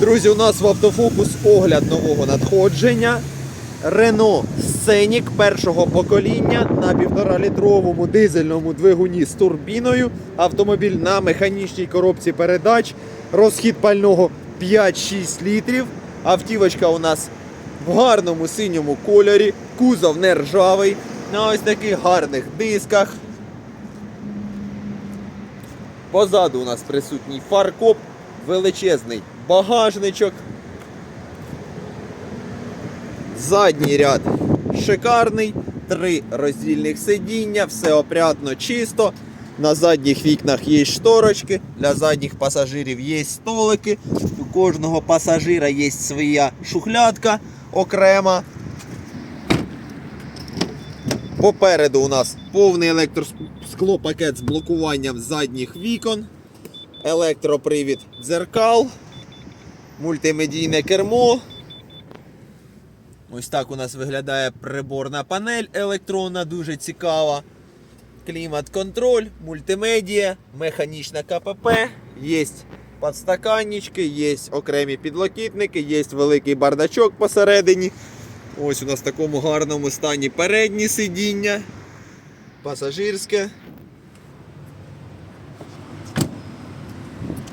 Друзі, у нас в автофокус огляд нового надходження. Renault Scenic першого покоління на 1,5-літровому дизельному двигуні з турбіною. Автомобіль на механічній коробці передач. Розхід пального 5-6 літрів. Автівочка у нас в гарному синьому кольорі. Кузов не ржавий. На ось таких гарних дисках. Позаду у нас присутній фаркоп, величезний багажничок. Задній ряд шикарний, три роздільних сидіння, все опрятно, чисто. На задніх вікнах є шторочки, для задніх пасажирів є столики. У кожного пасажира є своя шухлядка окрема. Попереду у нас повний електросклопакет з блокуванням задніх вікон, електропривід дзеркал, мультимедійне кермо. Ось так у нас виглядає приборна панель електронна, дуже цікава. Клімат-контроль, мультимедія, механічна КПП, є подстаканнички, є окремі підлокітники, є великий бардачок посередині. Ось у нас в такому гарному стані передні сидіння, пасажирське.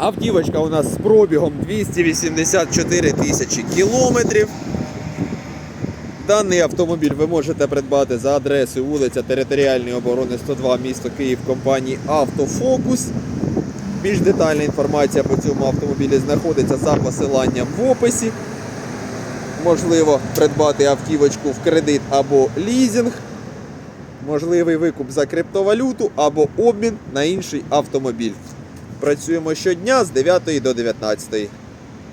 Автівочка у нас з пробігом 284 тисячі кілометрів. Даний автомобіль ви можете придбати за адресою вулиця Територіальної оборони 102 місто Київ компанії Автофокус. Більш детальна інформація по цьому автомобілі знаходиться за посиланням в описі. Можливо придбати автівочку в кредит або лізинг. Можливий викуп за криптовалюту або обмін на інший автомобіль. Працюємо щодня з 9 до 19.